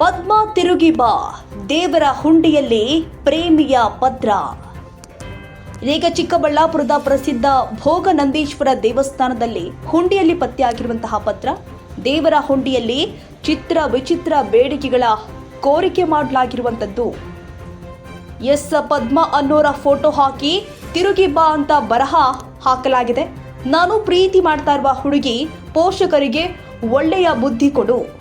ಪದ್ಮ ತಿರುಗಿ ಬಾ. ದೇವರ ಹುಂಡಿಯಲ್ಲಿ ಪ್ರೇಮಿಯ ಪತ್ರ ಇದೀಗ ಚಿಕ್ಕಬಳ್ಳಾಪುರದ ಪ್ರಸಿದ್ಧ ಭೋಗ ನಂದೀಶ್ವರ ದೇವಸ್ಥಾನದಲ್ಲಿ ಹುಂಡಿಯಲ್ಲಿ ಪತ್ತೆಯಾಗಿರುವಂತಹ ಪತ್ರ. ದೇವರ ಹುಂಡಿಯಲ್ಲಿ ಚಿತ್ರ ವಿಚಿತ್ರ ಬೇಡಿಕೆಗಳ ಕೋರಿಕೆ ಮಾಡಲಾಗಿರುವಂಥದ್ದು. ಎಸ್ ಪದ್ಮ ಅನ್ನೋರ ಫೋಟೋ ಹಾಕಿ ತಿರುಗಿ ಬಾ ಅಂತ ಬರಹ ಹಾಕಲಾಗಿದೆ. ನಾನು ಪ್ರೀತಿ ಮಾಡ್ತಾ ಇರುವ ಹುಡುಗಿ ಪೋಷಕರಿಗೆ ಒಳ್ಳೆಯ ಬುದ್ಧಿ ಕೊಡು.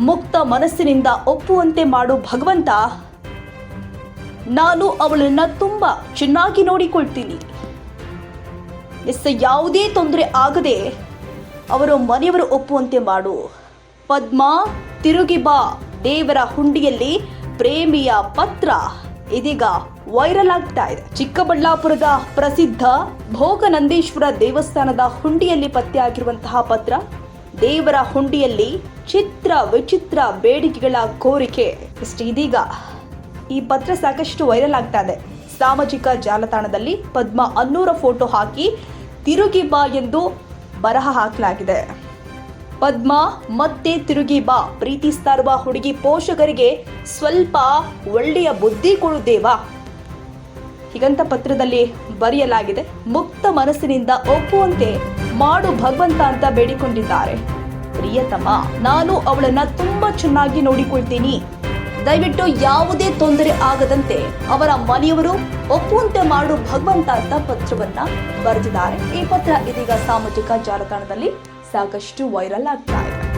ಮುಕ್ತ ಮನಸ್ಸಿನಿಂದ ಒಪ್ಪುವಂತೆ ಮಾಡು ಭಗವಂತ. ನಾನು ಅವಳನ್ನ ತುಂಬಾ ಚೆನ್ನಾಗಿ ನೋಡಿಕೊಳ್ತೀನಿ. ಎಸ್ ಯಾವುದೇ ತೊಂದರೆ ಆಗದೆ ಅವರು ಮನೆಯವರು ಒಪ್ಪುವಂತೆ ಮಾಡು. ಪದ್ಮ, ತಿರುಗಿ ಬಾ, ದೇವರ ಹುಂಡಿಯಲ್ಲಿ ಪ್ರೇಮಿಯ ಪತ್ರ. ಇದೀಗ ವೈರಲ್ ಆಗ್ತಾ ಇದೆ. ಚಿಕ್ಕಬಳ್ಳಾಪುರದ ಪ್ರಸಿದ್ಧ ಭೋಗನಂದೀಶ್ವರ ದೇವಸ್ಥಾನದ ಹುಂಡಿಯಲ್ಲಿ ಪತ್ತೆಯಾಗಿರುವಂತಹ ಪತ್ರ. ದೇವರ ಹುಂಡಿಯಲ್ಲಿ ಚಿತ್ರ ವಿಚಿತ್ರ ಬೇಡಿಕೆಗಳ ಕೋರಿಕೆ. ಇಷ್ಟು ಇದೀಗ ಈ ಪತ್ರ ಸಾಕಷ್ಟು ವೈರಲ್ ಆಗ್ತಾ ಇದೆ ಸಾಮಾಜಿಕ ಜಾಲತಾಣದಲ್ಲಿ ಪದ್ಮ ಅನ್ನೂರ ಫೋಟೋ ಹಾಕಿ ತಿರುಗಿ ಬಾ ಎಂದು ಬರಹ ಹಾಕಲಾಗಿದೆ. ಪದ್ಮ ಮತ್ತೆ ತಿರುಗಿ ಬಾ, ಪ್ರೀತಿಸ್ತಾ ಇರುವ ಹುಡುಗಿ ಪೋಷಕರಿಗೆ ಸ್ವಲ್ಪ ಒಳ್ಳೆಯ ಬುದ್ಧಿ ಕೊಡು ದೇವಾ. ಹೀಗಂತ ಪತ್ರದಲ್ಲಿ ಬರೆಯಲಾಗಿದೆ, ಮುಕ್ತ ಮನಸ್ಸಿನಿಂದ ಒಪ್ಪುವಂತೆ ಮಾಡು ಭಗವಂತ ಅಂತ ಬೇಡಿಕೊಂಡಿದ್ದಾರೆ. ಪ್ರಿಯತಮ, ನಾನು ಅವಳನ್ನ ತುಂಬಾ ಚೆನ್ನಾಗಿ ನೋಡಿಕೊಳ್ತೀನಿ. ದಯವಿಟ್ಟು ಯಾವುದೇ ತೊಂದರೆ ಆಗದಂತೆ ಅವರ ಮನೆಯವರು ಒಪ್ಪುವಂತೆ ಮಾಡು ಭಗವಂತ ಅಂತ ಪತ್ರವನ್ನ ಬರೆದಿದ್ದಾರೆ. ಈ ಪತ್ರ ಇದೀಗ ಸಾಮಾಜಿಕ ಜಾಲತಾಣದಲ್ಲಿ ಸಾಕಷ್ಟು ವೈರಲ್ ಆಗ್ತಾ ಇದೆ.